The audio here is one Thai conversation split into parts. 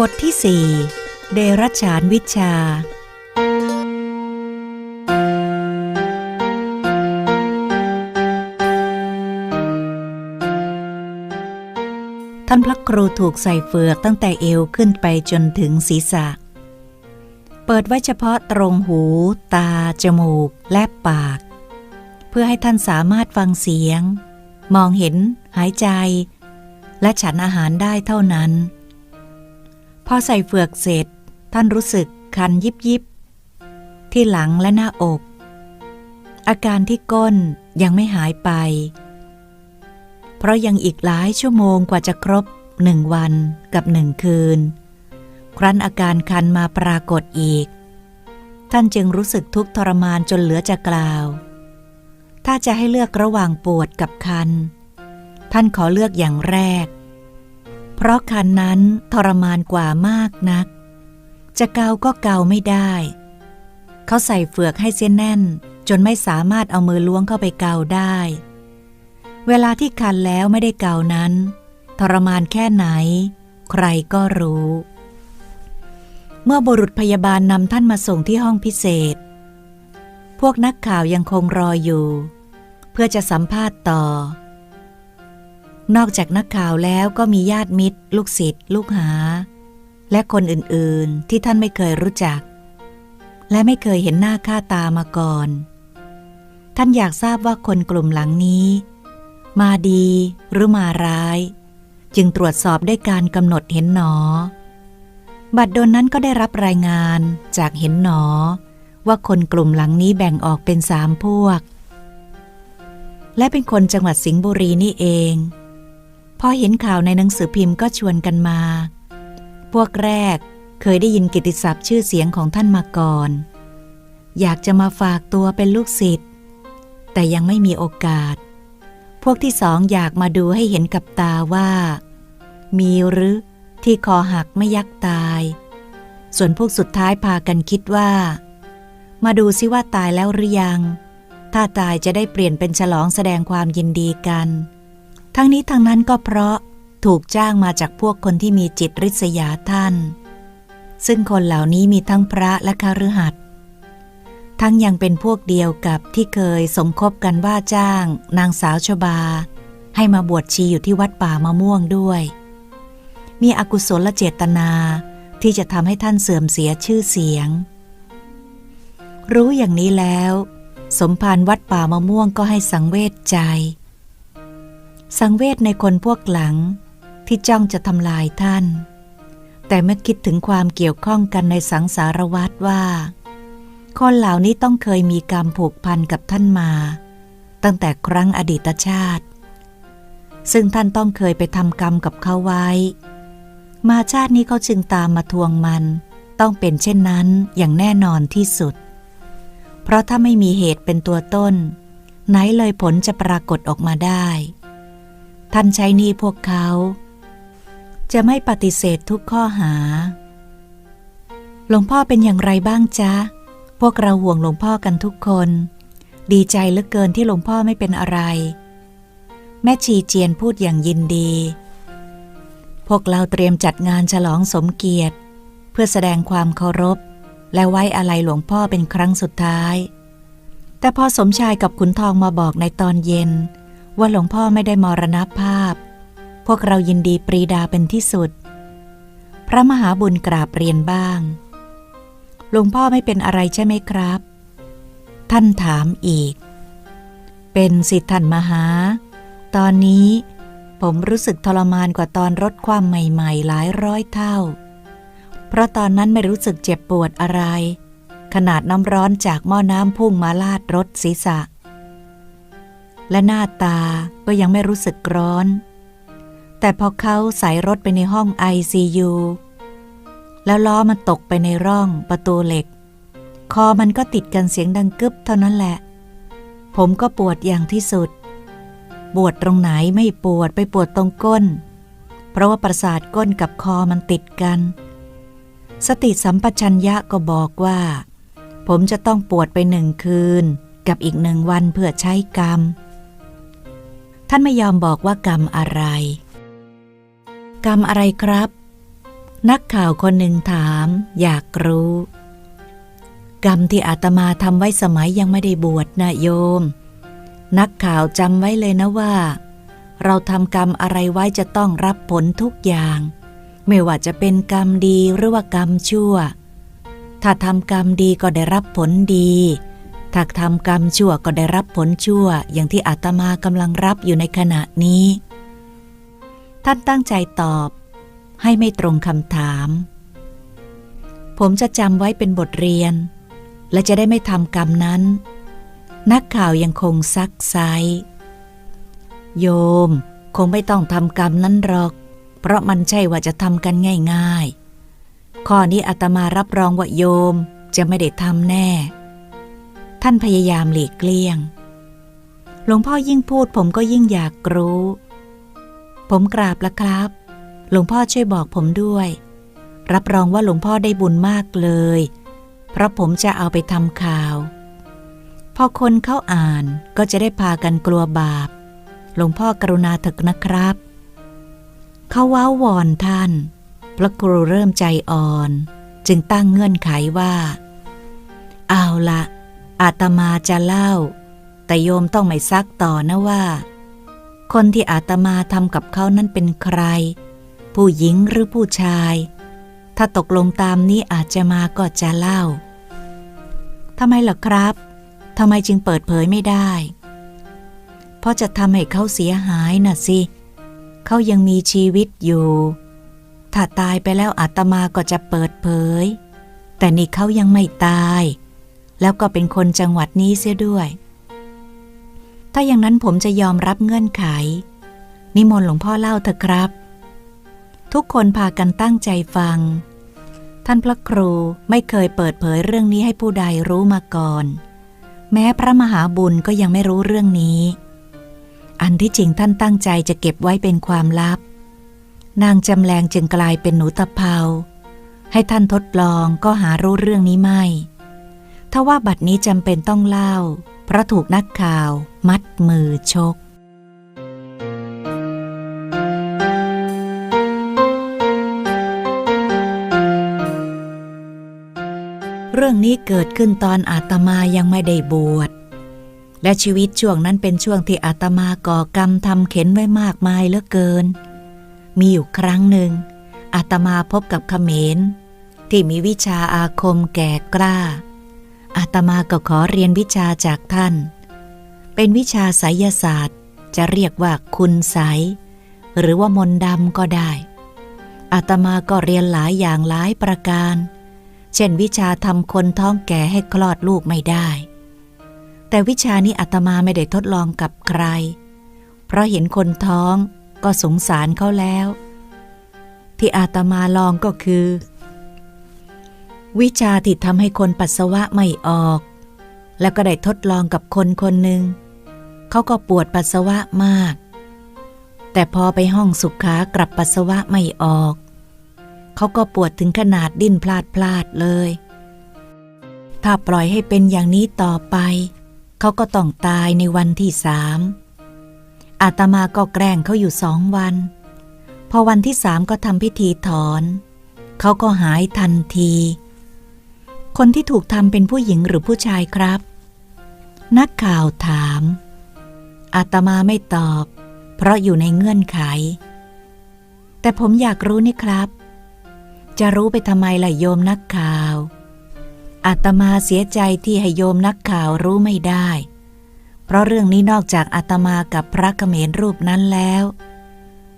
บทที่สี่เดรัจฉานวิชา ท่านพระครูถูกใส่เฟือกตั้งแต่เอวขึ้นไปจนถึงศีรษะ เปิดไว้เฉพาะตรงหู ตา จมูก และปาก เพื่อให้ท่านสามารถฟังเสียง มองเห็น หายใจ และฉันอาหารได้เท่านั้น พอใส่เฟือกเสร็จ ท่านรู้สึกคันยิบยิบที่หลังและหน้าอก อาการที่ก้นยังไม่หายไป เพราะยังอีกหลายชั่วโมงกว่าจะครบหนึ่งวันกับหนึ่งคืน ครั้นอาการคันมาปรากฏอีก ท่านจึงรู้สึกทุกข์ทรมานจนเหลือจะกล่าว ถ้าจะให้เลือกระหว่างปวดกับคัน ท่านขอเลือกอย่างแรก เพราะคันนั้นทรมานกว่ามากนัก จะเกาก็เกาไม่ได้ เขาใส่เฟือกให้เส้นแน่น จนไม่สามารถเอามือล้วงเข้าไปเกาได้ เวลาที่คันแล้วไม่ได้เกานั้น ทรมานแค่ไหน ใครก็รู้ เมื่อบุรุษพยาบาลนำท่านมาส่งที่ห้องพิเศษ พวกนักข่าวยังคงรออยู่ เพื่อจะสัมภาษณ์ต่อ นอกจากนักข่าวแล้วก็มีญาติมิตร ลูกศิษย์ลูกหา และคนอื่นๆที่ท่านไม่เคยรู้จัก และไม่เคยเห็นหน้าค่าตามาก่อน ท่านอยากทราบว่าคนกลุ่มหลังนี้ มาดีหรือมาร้าย จึงตรวจสอบด้วยการกำหนดเห็นหนอ บัดดลนั้นก็ได้รับรายงานจากเห็นหนอ ว่าคนกลุ่มหลังนี้แบ่งออกเป็นสามพวก และเป็นคนจังหวัดสิงห์บุรีนี่เอง พอเห็นข่าวในหนังสือพิมพ์ก็ชวนกันมา พวกแรกเคยได้ยินกิตติศัพท์ชื่อเสียงของท่านมาก่อน อยากจะมาฝากตัวเป็นลูกศิษย์แต่ยังไม่มีโอกาส พวกที่สองอยากมาดูให้เห็นกับตาว่า มีหรือที่คอหักไม่ยักตาย ส่วนพวกสุดท้ายพากันคิดว่า มาดูซิว่าตายแล้วหรือยัง ถ้าตายจะได้เปลี่ยนเป็นฉลองแสดงความยินดีกัน ทั้งนี้ทั้งนั้นก็เพราะถูกจ้างมาจากพวกคนที่มีจิตริษยาท่าน ซึ่งคนเหล่านี้มีทั้งพระและคฤหัสถ์ทั้งยังเป็นพวกเดียวกับที่เคยสมคบกันว่าจ้าง นางสาวชบา ให้มาบวชชีอยู่ที่วัดป่ามะม่วงด้วย มีอกุศลเจตนาที่จะทำให้ท่านเสื่อมเสียชื่อเสียง รู้อย่างนี้แล้ว สมภารวัดป่ามะม่วงก็ให้สังเวชใจ สังเวชในคนพวกหลังที่จ้องจะทำลายท่าน แต่เมื่อคิดถึงความเกี่ยวข้องกันในสังสารวัตรว่า คนเหล่านี้ต้องเคยมีกรรมผูกพันกับท่านมา ตั้งแต่ครั้งอดีตชาติ ซึ่งท่านต้องเคยไปทำกรรมกับเขาไว้ มาชาตินี้เขาจึงตามมาทวงมัน ต้องเป็นเช่นนั้นอย่างแน่นอนที่สุด เพราะถ้าไม่มีเหตุเป็นตัวต้น ไหนเลยผลจะปรากฏออกมาได้ ท่านใช้หนี้พวกเขา จะไม่ปฏิเสธทุกข้อหา หลวงพ่อเป็นอย่างไรบ้างจ๊ะ พวกเราห่วงหลวงพ่อกันทุกคน ดีใจเหลือเกินที่หลวงพ่อไม่เป็นอะไร แม่ชีเจียนพูดอย่างยินดี พวกเราเตรียมจัดงานฉลองสมเกียรติ เพื่อแสดงความเคารพ และไว้อะไรหลวงพ่อเป็นครั้งสุดท้าย แต่พอสมชายกับขุนทองมาบอกในตอนเย็น ว่าหลวงพ่อไม่ได้มรณภาพ พวกเรายินดีปรีดาเป็นที่สุด พระมหาบุญกราบเรียนบ้าง หลวงพ่อไม่เป็นอะไรใช่ไหมครับ ท่านถามอีก เป็นสิทธิ์ท่านมหา ตอนนี้ผมรู้สึกทรมานกว่าตอนรถความใหม่ๆ หลายร้อยเท่า เพราะตอนนั้นไม่รู้สึกเจ็บปวดอะไร ขนาดน้ำร้อนจากหม้อน้ำพุ่งมาลาดรถศีรษะ และหน้าตาก็ยังไม่รู้สึกร้อน แต่พอเขาใส่รถไปในห้อง ICU แล้วล้อมันตกไปในร่องประตูเหล็ก คอมันก็ติดกันเสียงดังกึบเท่านั้นแหละ ผมก็ปวดอย่างที่สุด ปวดตรงไหนไม่ปวดไปปวดตรงก้น เพราะว่าประสาทก้นกับคอมันติดกัน สติสัมปชัญญะก็บอกว่า ผมจะต้องปวดไปหนึ่งคืนกับอีกหนึ่งวันเพื่อใช้กรรม ท่านไม่ยอมบอกว่ากรรมอะไร กรรมอะไรครับ นักข่าวคนหนึ่งถาม อยากรู้ กรรมที่อาตมาทำไว้สมัยยังไม่ได้บวชนะโยม นักข่าวจำไว้เลยนะว่า เราทำกรรมอะไรไว้จะต้องรับผลทุกอย่าง ไม่ว่าจะเป็นกรรมดีหรือว่ากรรมชั่ว ถ้าทำกรรมดีก็ได้รับผลดี ถ้าทำกรรมชั่วก็ได้รับผลชั่วอย่างที่อาตมากำลังรับอยู่ในขณะนี้ ท่านตั้งใจตอบ ให้ไม่ตรงคำถาม ผมจะจำไว้เป็นบทเรียน และจะได้ไม่ทำกรรมนั้น นักข่าวยังคงซักไซโยม คงไม่ต้องทำกรรมนั้นหรอก เพราะมันใช่ว่าจะทำกันง่าย ๆ ข้อนี้อาตมารับรองว่าโยมจะไม่ได้ทำแน่ ท่านพยายามหลีกเลี่ยง หลวงพ่อยิ่งพูดผมก็ยิ่งอยากรู้ ผมกราบละครับ หลวงพ่อช่วยบอกผมด้วย รับรองว่าหลวงพ่อได้บุญมากเลย เพราะผมจะเอาไปทำข่าว พอคนเขาอ่านก็จะได้พากันกลัวบาป หลวงพ่อกรุณาเถอะนะครับ เขาว้าวอนท่าน พระครูเริ่มใจอ่อน จึงตั้งเงื่อนไขว่า เอาละ อาตมาจะเล่า แต่โยมต้องไม่ซักต่อนะว่า คนที่อาตมาทำกับเขานั้นเป็นใคร ผู้หญิงหรือผู้ชาย ถ้าตกลงตามนี้อาจจะมาก็จะเล่าทำไมล่ะครับทำไมจึงเปิดเผยไม่ได้ เพราะจะทำให้เขาเสียหายน่ะสิ เขายังมีชีวิตอยู่ ถ้าตายไปแล้วอาตมาก็จะเปิดเผย แต่นี่เขายังไม่ตาย แล้วก็เป็นคนจังหวัดนี้เสียด้วย ถ้าอย่างนั้นผมจะยอมรับเงื่อนไข นิมนต์หลวงพ่อเล่าเถอะครับ ทุกคนพากันตั้งใจฟัง ท่านพระครูไม่เคยเปิดเผยเรื่องนี้ให้ผู้ใดรู้มาก่อน แม้พระมหาบุญก็ยังไม่รู้เรื่องนี้ อันที่จริงท่านตั้งใจจะเก็บไว้เป็นความลับ นางจำแรงจึงกลายเป็นหนูตะเภาให้ท่านทดลองก็หารู้เรื่องนี้ไม่ ถ้าว่าบัดนี้จำเป็นต้องเล่า เพราะถูกนักข่าวมัดมือชก เรื่องนี้เกิดขึ้นตอนอาตมายังไม่ได้บวช และชีวิตช่วงนั้นเป็นช่วงที่อาตมาก่อกรรมทำเข็นไว้มากมายเหลือเกิน มีอยู่ครั้งหนึ่ง อาตมาพบกับขเขมรที่มีวิชาอาคมแก่กล้า อาตมาก็ขอเรียนวิชาจากท่าน เป็นวิชาไสยศาสตร์ จะเรียกว่าคุณไสยหรือว่ามนดำก็ได้อาตมาก็เรียนหลายอย่างหลายประการ เช่นวิชาทำคนท้องแก่ให้คลอดลูกไม่ได้ แต่วิชานี้อาตมาไม่ได้ทดลองกับใคร เพราะเห็นคนท้องก็สงสารเขาแล้ว ที่อาตมาลองก็คือ วิชาที่ทำให้คนปัสสาวะไม่ออก แล้วก็ได้ทดลองกับคนคนหนึ่ง เขาก็ปวดปัสสาวะมาก แต่พอไปห้องสุขากลับปัสสาวะไม่ออก เขาก็ปวดถึงขนาดดิ้นพลาดพลาดเลย ถ้าปล่อยให้เป็นอย่างนี้ต่อไป เขาก็ต้องตายในวันที่สามอาตมาก็แกล้งเขาอยู่สองวัน พอวันที่สามก็ทำพิธีถอน เขาก็หายทันที คนที่ถูกทำเป็นผู้หญิงหรือผู้ชายครับ นักข่าวถาม อาตมาไม่ตอบ เพราะอยู่ในเงื่อนไข แต่ผมอยากรู้นี่ครับ จะรู้ไปทำไมล่ะโยมนักข่าว อาตมาเสียใจที่ให้โยมนักข่าวรู้ไม่ได้ เพราะเรื่องนี้นอกจากอาตมากับพระเขมรรูปนั้นแล้ว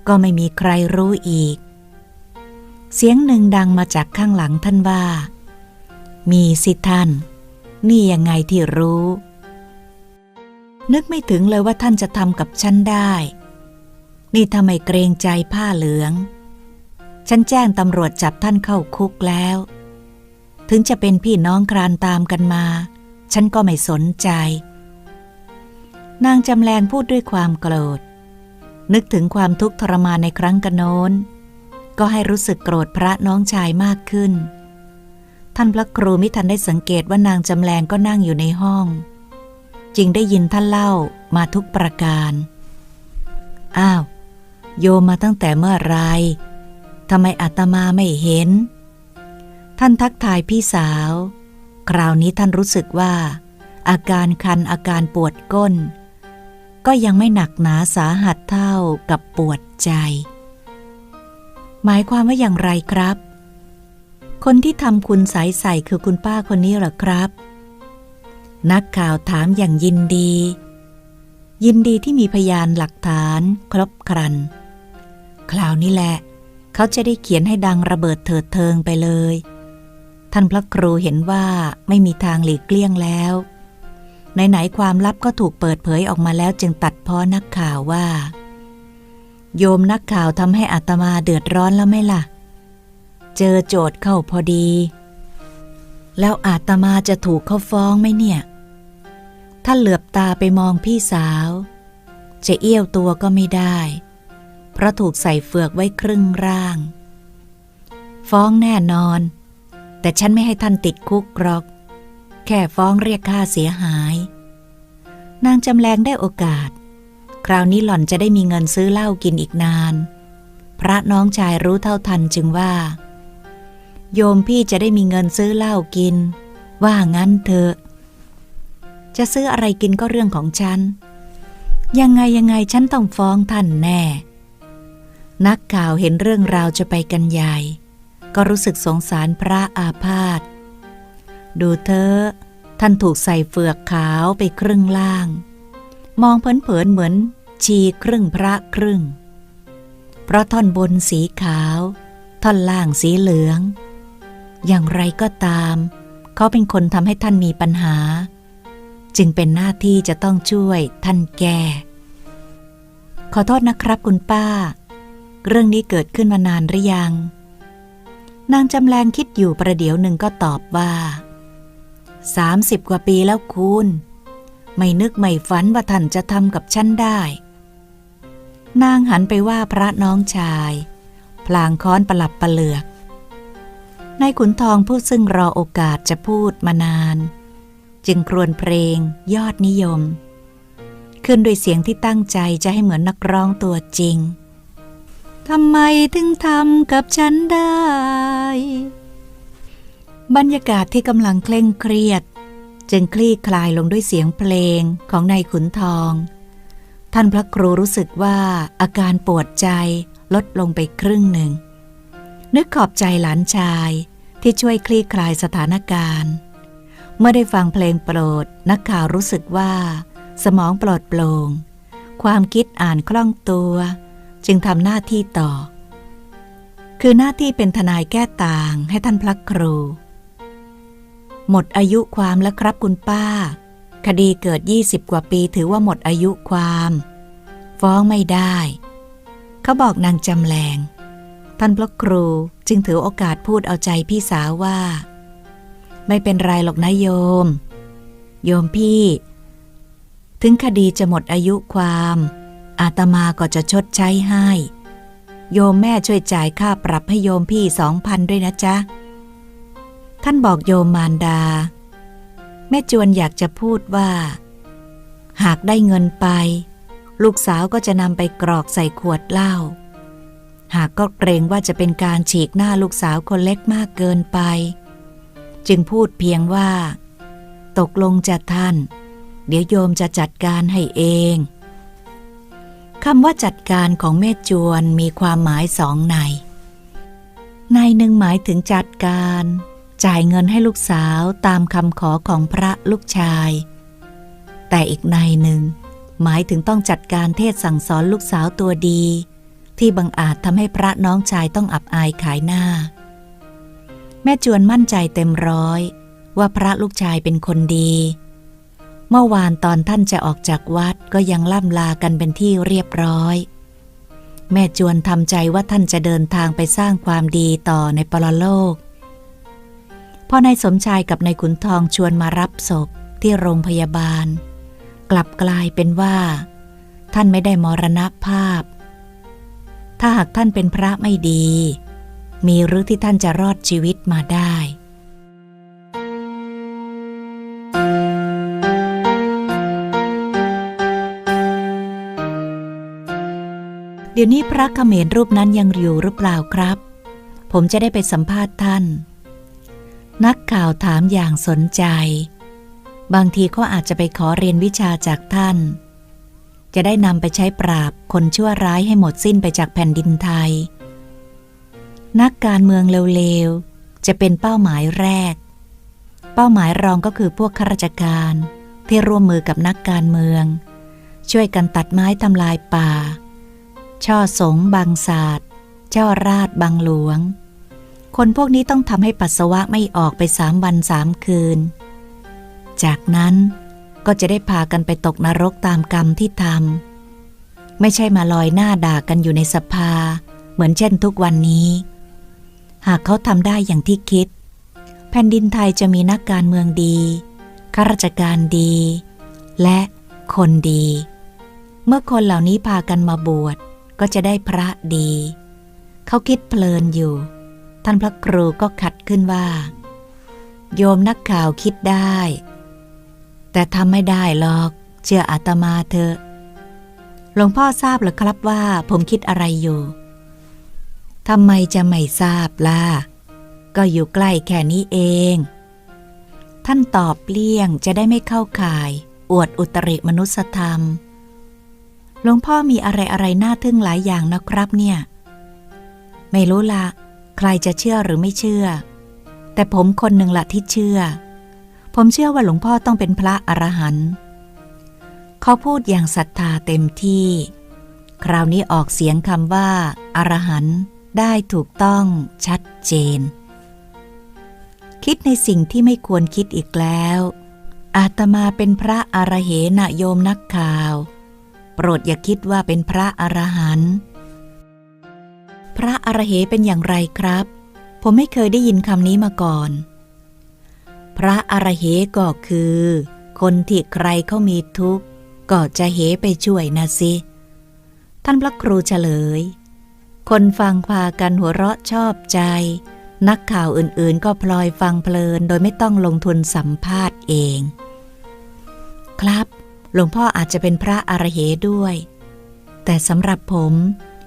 ก็ไม่มีใครรู้อีก เสียงหนึ่งดังมาจากข้างหลังท่านว่า มีสิท่าน นี่ยังไงที่รู้ นึกไม่ถึงเลยว่าท่านจะทำกับฉันได้ นี่ทำไมเกรงใจผ้าเหลือง ฉันแจ้งตำรวจจับท่านเข้าคุกแล้ว ถึงจะเป็นพี่น้องครานตามกันมา ฉันก็ไม่สนใจ นางจำแรงพูดด้วยความโกรธ นึกถึงความทุกข์ทรมานในครั้งกระโน้น ก็ให้รู้สึกโกรธพระน้องชายมากขึ้น ท่านพระครูมิทันได้สังเกตว่านางจำแรงก็นั่งอยู่ในห้อง จึงได้ยินท่านเล่ามาทุกประการ อ้าว โยมมาตั้งแต่เมื่อไรทำไมอาตมาไม่เห็น ท่านทักทายพี่สาว คราวนี้ท่านรู้สึกว่า อาการคันอาการปวดก้น ก็ยังไม่หนักหนาสาหัสเท่ากับปวดใจ หมายความว่าอย่างไรครับ คนที่ทำคุณสายใส่คือคุณป้าคนนี้หรอครับ นักข่าวถามอย่างยินดี ยินดีที่มีพยานหลักฐานครบครัน คราวนี้แหละ เขาจะได้เขียนให้ดังระเบิดเถิดเทิงไปเลย ท่านพระครูเห็นว่าไม่มีทางหลีกเลี่ยงแล้วไหนๆความลับก็ถูกเปิดเผยออกมาแล้วจึงตัดพ้อนักข่าวว่า โยมนักข่าวทำให้อาตมาเดือดร้อนแล้วไหมล่ะ เจอโจทย์เข้าพอดี แล้วอาตมาจะถูกเขาฟ้องไหมเนี่ยท่านเหลือบตาไปมองพี่สาว จะเอี้ยวตัวก็ไม่ได้ เพราะถูกใส่เฟือกไว้ครึ่งร่าง ฟ้องแน่นอน แต่ฉันไม่ให้ท่านติดคุกหรอก แค่ฟ้องเรียกค่าเสียหาย นางจำแรงได้โอกาส คราวนี้หล่อนจะได้มีเงินซื้อเหล้ากินอีกนานพระน้องชายรู้เท่าทันจึงว่า โยมพี่จะได้มีเงินซื้อเหล้ากิน ว่างั้นเถอะ จะซื้ออะไรกินก็เรื่องของฉัน ยังไงยังไงฉันต้องฟ้องท่านแน่ นักข่าวเห็นเรื่องราวจะไปกันใหญ่ ก็รู้สึกสงสารพระอาพาธ ดูเธอ ท่านถูกใส่เฟือกขาวไปครึ่งล่าง มองเผินๆเหมือนชีครึ่งพระครึ่ง เพราะท่อนบนสีขาว ท่อนล่างสีเหลือง อย่างไรก็ตาม เขาเป็นคนทำให้ท่านมีปัญหา จึงเป็นหน้าที่จะต้องช่วยท่านแก้ขอโทษนะครับคุณป้า เรื่องนี้เกิดขึ้นมานานหรือยัง นางจำแรงคิดอยู่ประเดี๋ยวหนึ่งก็ตอบว่าสามสิบกว่าปีแล้วคุณ ไม่นึกไม่ฝันว่าท่านจะทำกับฉันได้ นางหันไปว่าพระน้องชาย พลางค้อนประหลับประเหลือก นายขุนทองผู้ซึ่งรอโอกาสจะพูดมานาน จึงครวญเพลงยอดนิยม ขึ้นด้วยเสียงที่ตั้งใจจะให้เหมือนนักร้องตัวจริงทำไมถึงทำกับฉันได้ บรรยากาศที่กำลังเคร่งเครียด จึงคลี่คลายลงด้วยเสียงเพลงของนายขุนทอง ท่านพระครูรู้สึกว่าอาการปวดใจลดลงไปครึ่งหนึ่ง นึกขอบใจหลานชายที่ช่วยคลี่คลายสถานการณ์ เมื่อได้ฟังเพลงโปรด นักข่าวรู้สึกว่า สมองปลอดโปร่ง ความคิดอ่านคล่องตัว จึงทำหน้าที่ต่อ คือหน้าที่เป็นทนายแก้ต่างให้ท่านพระครู หมดอายุความแล้วครับคุณป้า คดีเกิด 20 กว่าปีถือว่าหมดอายุความ ฟ้องไม่ได้ เขาบอกนางจำแรง ท่านพระครูจึงถือโอกาสพูดเอาใจพี่สาวว่า ไม่เป็นไรหรอกนะโยม โยมพี่ ถึงคดีจะหมดอายุความ อาตมาก็จะชดใช้ให้ โยมแม่ช่วยจ่ายค่าปรับให้โยมพี่สองพันด้วยนะจ๊ะ ท่านบอกโยมมารดา แม่จวนอยากจะพูดว่า หากได้เงินไป ลูกสาวก็จะนำไปกรอกใส่ขวดเหล้า หากก็เกรงว่าจะเป็นการฉีกหน้าลูกสาวคนเล็กมากเกินไป จึงพูดเพียงว่า ตกลงจะท่าน เดี๋ยวโยมจะจัดการให้เองคำว่าจัดการของแม่จวนมีความหมายสองในในหนึ่งหมายถึงจัดการ จ่ายเงินให้ลูกสาวตามคำขอของพระลูกชาย แต่อีกในหนึ่ง หมายถึงต้องจัดการเทศสั่งสอนลูกสาวตัวดี ที่บังอาจทำให้พระน้องชายต้องอับอายขายหน้า แม่จวนมั่นใจเต็มร้อย ว่าพระลูกชายเป็นคนดี เมื่อวานตอนท่านจะออกจากวัดก็ยังล่ำลากันเป็นที่เรียบร้อย แม่จวนทำใจว่าท่านจะเดินทางไปสร้างความดีต่อในปรโลกพอนายสมชายกับนายขุนทองชวนมารับศพที่โรงพยาบาล กลับกลายเป็นว่า ท่านไม่ได้มรณภาพ ถ้าหากท่านเป็นพระไม่ดี มีหรือที่ท่านจะรอดชีวิตมาได้เดี๋ยวนี้พระเขมรรูปนั้นยังอยู่หรือเปล่าครับ ผมจะได้ไปสัมภาษณ์ท่าน นักข่าวถามอย่างสนใจ บางทีเขาอาจจะไปขอเรียนวิชาจากท่าน จะได้นำไปใช้ปราบคนชั่วร้ายให้หมดสิ้นไปจากแผ่นดินไทย นักการเมืองเร็วๆ จะเป็นเป้าหมายแรก เป้าหมายรองก็คือพวกข้าราชการที่ร่วมมือกับนักการเมือง ช่วยกันตัดไม้ทำลายป่า ช่อสงบางศาสตร์เจ้าราดบางหลวง คนพวกนี้ต้องทำให้ปัสสาวะไม่ออกไปสามวันสามคืน จากนั้น ก็จะได้พากันไปตกนรกตามกรรมที่ทำไม่ใช่มาลอยหน้าด่ากันอยู่ในสภา เหมือนเช่นทุกวันนี้ หากเขาทำได้อย่างที่คิด แผ่นดินไทยจะมีนักการเมืองดีข้าราชการดี และคนดี เมื่อคนเหล่านี้พากันมาบวชก็จะได้พระดี เขาคิดเพลินอยู่ ท่านพระครูก็ขัดขึ้นว่า โยมนักข่าวคิดได้ แต่ทำไม่ได้หรอก เชื่ออาตมาเถอะ หลวงพ่อทราบหรือครับว่าผมคิดอะไรอยู่ ทำไมจะไม่ทราบล่ะ ก็อยู่ใกล้แค่นี้เอง ท่านตอบเลี่ยงจะได้ไม่เข้าข่าย อวดอุตริมนุสธรรม หลวงพ่อมีอะไรอะไรน่าทึ่งหลายอย่างนะครับเนี่ย ไม่รู้ละ ใครจะเชื่อหรือไม่เชื่อ แต่ผมคนหนึ่งละที่เชื่อ ผมเชื่อว่าหลวงพ่อต้องเป็นพระอรหันต์เขาพูดอย่างศรัทธาเต็มที่ คราวนี้ออกเสียงคำว่าอรหันต์ได้ถูกต้องชัดเจน คิดในสิ่งที่ไม่ควรคิดอีกแล้ว อาตมาเป็นพระอรเหนะโยมนักข่าว โปรดอย่าคิดว่าเป็นพระอรหันต์พระอรเหเป็นอย่างไรครับ ผมไม่เคยได้ยินคำนี้มาก่อน พระอระเหก็คือ คนที่ใครเขามีทุกข์ ก็จะเหไปช่วยนะสิ ท่านพระครูเฉลย คนฟังพากันหัวเราะชอบใจ นักข่าวอื่นๆ ก็พลอยฟังเพลิน โดยไม่ต้องลงทุนสัมภาษณ์เอง ครับ หลวงพ่ออาจจะเป็นพระอระเหด้วย แต่สำหรับผม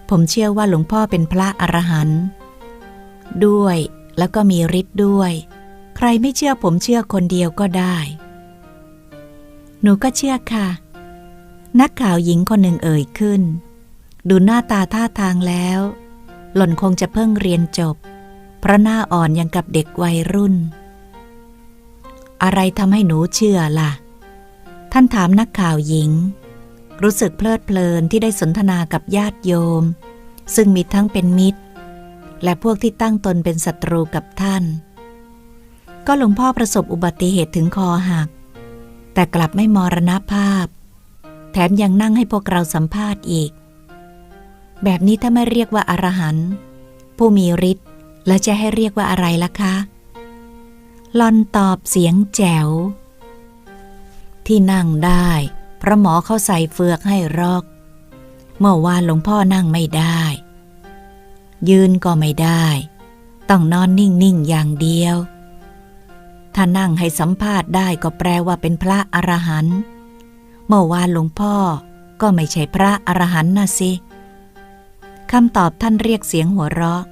ผมเชื่อว่าหลวงพ่อเป็นพระอรหันต์ด้วยแล้วก็มีฤทธิ์ด้วย ใครไม่เชื่อผมเชื่อคนเดียวก็ได้ หนูก็เชื่อค่ะ นักข่าวหญิงคนหนึ่งเอ่ยขึ้น ดูหน้าตาท่าทางแล้ว หล่อนคงจะเพิ่งเรียนจบ เพราะหน้าอ่อนยังกับเด็กวัยรุ่น อะไรทำให้หนูเชื่อล่ะ ท่านถามนักข่าวหญิง รู้สึกเพลิดเพลินที่ได้สนทนากับญาติโยม ซึ่งมีทั้งเป็นมิตร และพวกที่ตั้งตนเป็นศัตรูกับท่าน ก็หลวงพ่อประสบอุบัติเหตุถึงคอหัก แต่กลับไม่มรณภาพ แถมยังนั่งให้พวกเราสัมภาษณ์อีก แบบนี้ถ้าไม่เรียกว่าอารหันต์ผู้มีฤทธิ์แล้วจะให้เรียกว่าอะไรล่ะคะลอนตอบเสียงแจ๋ว ที่นั่งได้พระหมอเขาใส่เฟือกให้รอก เมื่อวานหลวงพ่อนั่งไม่ได้ ยืนก็ไม่ได้ ต้องนอนนิ่งๆอย่างเดียว ถ้านั่งให้สัมภาษณ์ได้ก็แปลว่าเป็นพระอรหันต์เมื่อวานหลวงพ่อก็ไม่ใช่พระอรหันต์นะสิคำตอบท่านเรียกเสียงหัวเราะ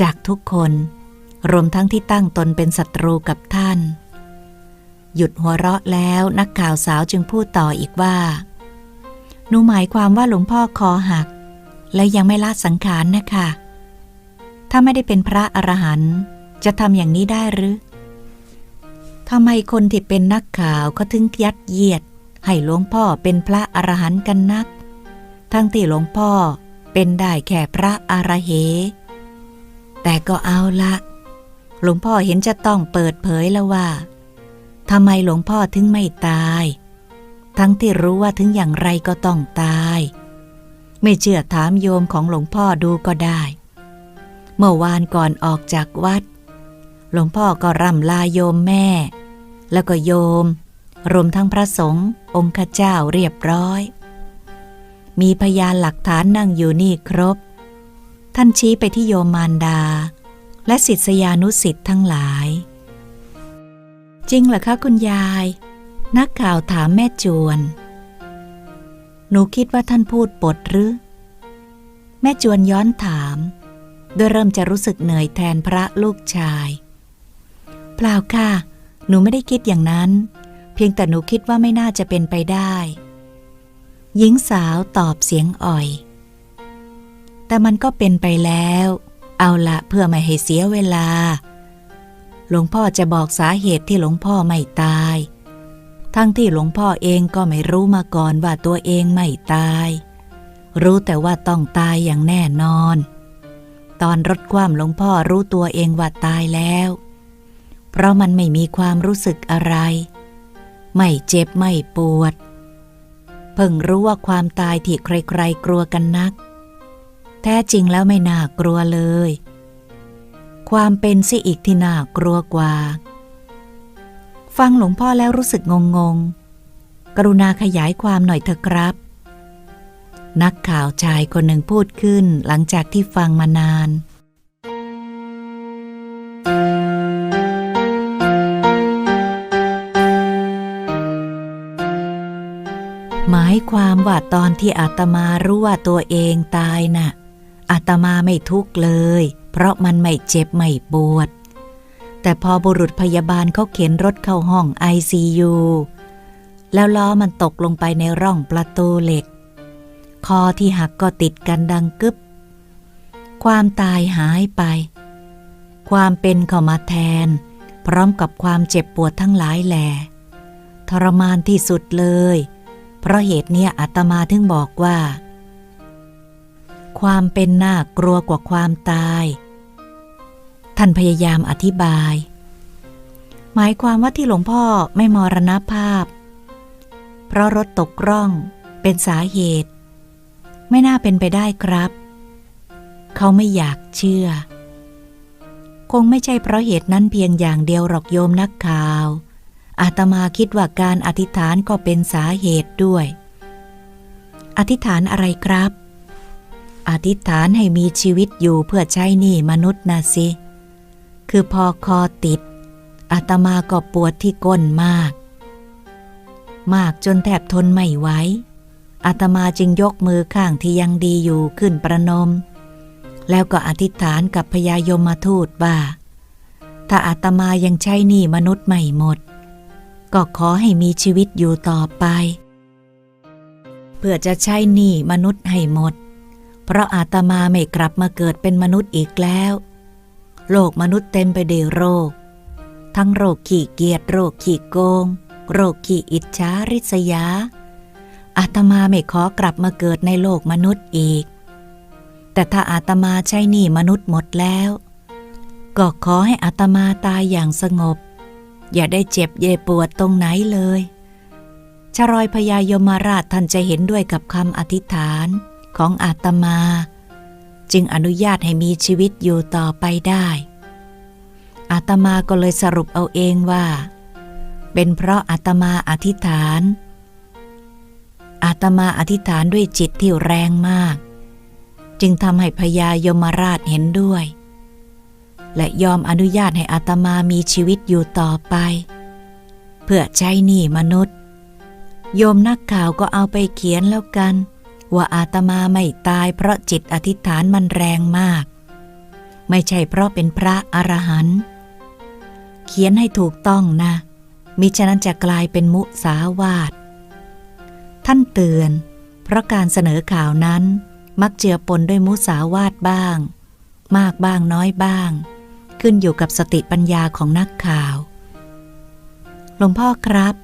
จากทุกคน รวมทั้งที่ตั้งตนเป็นศัตรูกับท่าน หยุดหัวเราะแล้วนักข่าวสาวจึงพูดต่ออีกว่า หนูหมายความว่าหลวงพ่อคอหัก และยังไม่ละสังขารนะคะ ถ้าไม่ได้เป็นพระอรหันต์จะทำอย่างนี้ได้หรือ ทำไมคนที่เป็นนักข่าวก็ถึงยัดเยียด ให้หลวงพ่อเป็นพระอรหันต์กันนัก ทั้งที่หลวงพ่อเป็นได้แค่พระอรเหแต่ก็เอาละ หลวงพ่อเห็นจะต้องเปิดเผยแล้วว่าทำไมหลวงพ่อถึงไม่ตาย ทั้งที่รู้ว่าถึงอย่างไรก็ต้องตาย ไม่เชื่อถามโยมของหลวงพ่อดูก็ได้ เมื่อวานก่อนออกจากวัด หลวงพ่อก็ร่ำลาโยมแม่ แล้วก็โยม รวมทั้งพระสงฆ์องค์ข้าเจ้าเรียบร้อย มีพยานหลักฐานนั่งอยู่นี่ครบ ท่านชี้ไปที่โยมมารดา และศิษยานุสิ์ทั้งหลาย จริงเหรอคะคุณยาย นักข่าวถามแม่จวน หนูคิดว่าท่านพูดปดหรือ แม่จวนย้อนถาม โดยเริ่มจะรู้สึกเหนื่อยแทนพระลูกชาย ปล่าค่ะ หนูไม่ได้คิดอย่างนั้น เพียงแต่หนูคิดว่าไม่น่าจะเป็นไปได้ หญิงสาวตอบเสียงอ่อย แต่มันก็เป็นไปแล้ว เอาละเพื่อไม่ให้เสียเวลา หลวงพ่อจะบอกสาเหตุที่หลวงพ่อไม่ตาย ทั้งที่หลวงพ่อเองก็ไม่รู้มาก่อนว่าตัวเองไม่ตาย รู้แต่ว่าต้องตายอย่างแน่นอน ตอนรถคว่ำหลวงพ่อรู้ตัวเองว่าตายแล้ว เพราะมันไม่มีความรู้สึกอะไร ไม่เจ็บไม่ปวด เพิ่งรู้ว่าความตายที่ใครๆกลัวกันนัก แท้จริงแล้วไม่น่ากลัวเลย ความเป็นสิอีกที่น่ากลัวกว่า ฟังหลวงพ่อแล้วรู้สึกงงงๆกรุณาขยายความหน่อยเถอะครับ นักข่าวชายคนหนึ่งพูดขึ้นหลังจากที่ฟังมานานายความว่าตอนที่อาตมารู้ว่าตัวเองตายน่ะอาตมาไม่ทุกข์เลย เพราะมันไม่เจ็บไม่ปวด แต่พอบุรุษพยาบาลเขาเข็นรถเข้าห้องไอซียูแล้วล้อมันตกลงไปในร่องประตูเหล็ก คอที่หักก็ติดกันดังกึบ ความตายหายไป ความเป็นเข้ามาแทน พร้อมกับความเจ็บปวดทั้งหลายแหล่ทรมานที่สุดเลย เพราะเหตุเนี้ยอาตมาถึงบอกว่า ความเป็นน่ากลัวกว่าความตาย ท่านพยายามอธิบาย หมายความว่าที่หลวงพ่อไม่มรณภาพ เพราะรถตกร่องเป็นสาเหตุ ไม่น่าเป็นไปได้ครับ เขาไม่อยากเชื่อ คงไม่ใช่เพราะเหตุนั้นเพียงอย่างเดียวหรอกโยมนักข่าว อาตมาคิดว่าการอธิษฐานก็เป็นสาเหตุด้วย อธิษฐานอะไรครับ อธิษฐานให้มีชีวิตอยู่เพื่อใช้หนี้มนุษย์นะสิ คือพอคอติด อาตมาก็ปวดที่ก้นมาก มากจนแทบทนไม่ไหว อาตมาจึงยกมือข้างที่ยังดีอยู่ขึ้นประนม แล้วก็อธิษฐานกับพญายมทูตว่าถ้าอาตมายังใช้หนี้มนุษย์ไม่หมด ก็ขอให้มีชีวิตอยู่ต่อไป เพื่อจะใช้หนี้มนุษย์ให้หมด เพราะอาตมาไม่กลับมาเกิดเป็นมนุษย์อีกแล้ว โลกมนุษย์เต็มไปด้วยโรค ทั้งโรคขี้เกียจโรคขี้โกง โรคขี้อิจฉาริษยาอาตมาไม่ขอกลับมาเกิดในโลกมนุษย์อีก แต่ถ้าอาตมาใช้หนี้มนุษย์หมดแล้ว ก็ขอให้อาตมาตายอย่างสงบ อย่าได้เจ็บเยปวดตรงไหนเลยชรอยพญายมราชท่านจะเห็นด้วยกับคำอธิษฐานของอาตมา จึงอนุญาตให้มีชีวิตอยู่ต่อไปได้ อาตมาก็เลยสรุปเอาเองว่า เป็นเพราะอาตมาอธิษฐาน อาตมาอธิษฐานด้วยจิตที่แรงมาก จึงทำให้พญายมราชเห็นด้วย และยอมอนุญาตให้อาตมามีชีวิตอยู่ต่อไป เพื่อใช้หนี้มนุษย์ โยมนักข่าวก็เอาไปเขียนแล้วกัน ว่าอาตมาไม่ตายเพราะจิตอธิษฐานมันแรงมาก ไม่ใช่เพราะเป็นพระอรหันต์เขียนให้ถูกต้องนะมิฉะนั้นจะกลายเป็นมุสาวาทท่านเตือน เพราะการเสนอข่าวนั้นมักเจือปนด้วยมุสาวาทบ้าง มากบ้างน้อยบ้าง ขึ้นอยู่กับสติปัญญาของนักข่าว หลวงพ่อครับ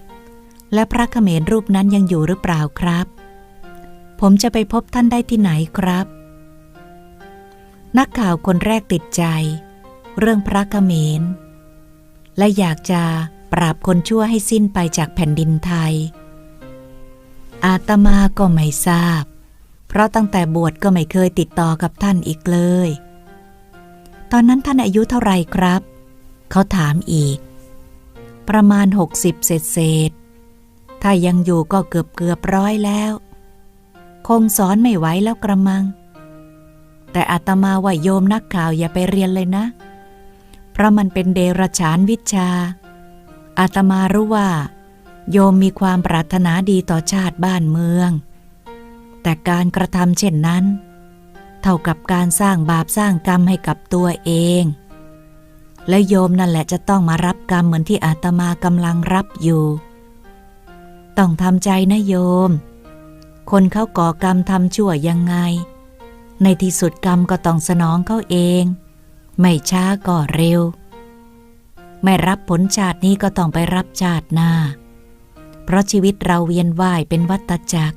และพระเขมรรูปนั้นยังอยู่หรือเปล่าครับ ผมจะไปพบท่านได้ที่ไหนครับ นักข่าวคนแรกติดใจ เรื่องพระเขมร และอยากจะปราบคนชั่วให้สิ้นไปจากแผ่นดินไทย อาตมาก็ไม่ทราบ เพราะตั้งแต่บวชก็ไม่เคยติดต่อกับท่านอีกเลย ตอนนั้นท่านอายุเท่าไรครับ เขาถามอีก ประมาณหกสิบเศษเศษ ถ้ายังอยู่ก็เกือบเกือบร้อยแล้ว คงสอนไม่ไหวแล้วกระมัง แต่อาตมาว่าโยมนักข่าวอย่าไปเรียนเลยนะ เพราะมันเป็นเดรัจฉานวิชา อาตมารู้ว่า โยมมีความปรารถนาดีต่อชาติบ้านเมือง แต่การกระทำเช่นนั้น เท่ากับการสร้างบาปสร้างกรรมให้กับตัวเอง และโยมนั่นแหละจะต้องมารับกรรมเหมือนที่อาตมากำลังรับอยู่ ต้องทำใจนะโยม คนเขาก่อกรรมทำชั่วยังไง ในที่สุดกรรมก็ต้องสนองเขาเอง ไม่ช้าก็เร็ว ไม่รับผลชาตินี้ก็ต้องไปรับชาติหน้า เพราะชีวิตเราเวียนว่ายเป็นวัฏจักร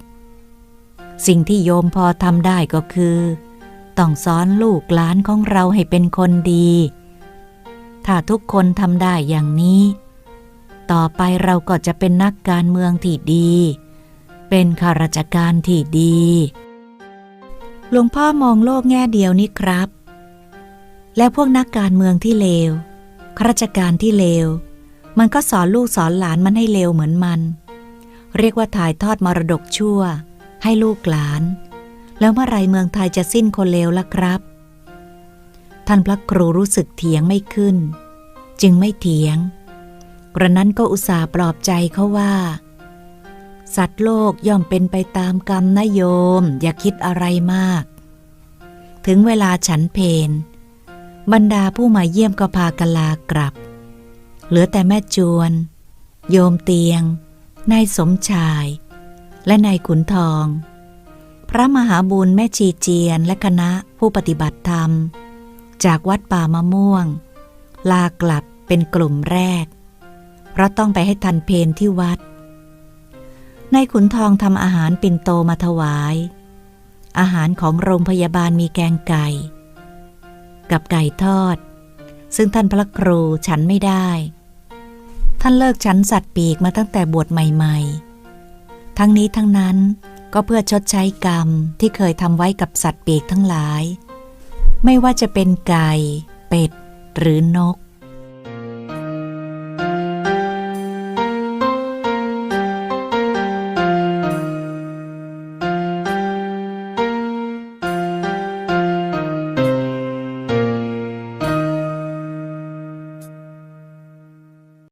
สิ่งที่โยมพอทำได้ก็คือ ต้องสอนลูกหลานของเราให้เป็นคนดี ถ้าทุกคนทำได้อย่างนี้ ต่อไปเราก็จะเป็นนักการเมืองที่ดี เป็นข้าราชการที่ดี หลวงพ่อมองโลกแง่เดียวนี่ครับ และพวกนักการเมืองที่เลวข้าราชการที่เลว มันก็สอนลูกสอนหลานมันให้เลวเหมือนมัน เรียกว่าถ่ายทอดมรดกชั่ว ให้ลูกหลาน แล้วเมื่อไรเมืองไทยจะสิ้นคนเลวล่ะครับ ท่านพระครูรู้สึกเถียงไม่ขึ้น จึงไม่เถียง กระนั้นก็อุตส่าห์ปลอบใจเขาว่า สัตว์โลกย่อมเป็นไปตามกรรมนะโยม อย่าคิดอะไรมาก ถึงเวลาฉันเพนบรรดาผู้มาเยี่ยมก็พากลากลับ เหลือแต่แม่จวน โยมเตียง นายสมชาย และนายขุนทอง พระมหาบุญแม่ชีเจียนและคณะผู้ปฏิบัติธรรม จากวัดป่ามะม่วง ลากลับเป็นกลุ่มแรก เพราะต้องไปให้ทันเพนที่วัด ในขุนทองทำอาหารปิ่นโตมาถวาย อาหารของโรงพยาบาลมีแกงไก่ กับไก่ทอด ซึ่งท่านพระครูฉันไม่ได้ ท่านเลิกฉันสัตว์ปีกมาตั้งแต่บวชใหม่ ๆ ทั้งนี้ทั้งนั้น ก็เพื่อชดใช้กรรมที่เคยทำไว้กับสัตว์ปีกทั้งหลาย ไม่ว่าจะเป็นไก่ เป็ด หรือนก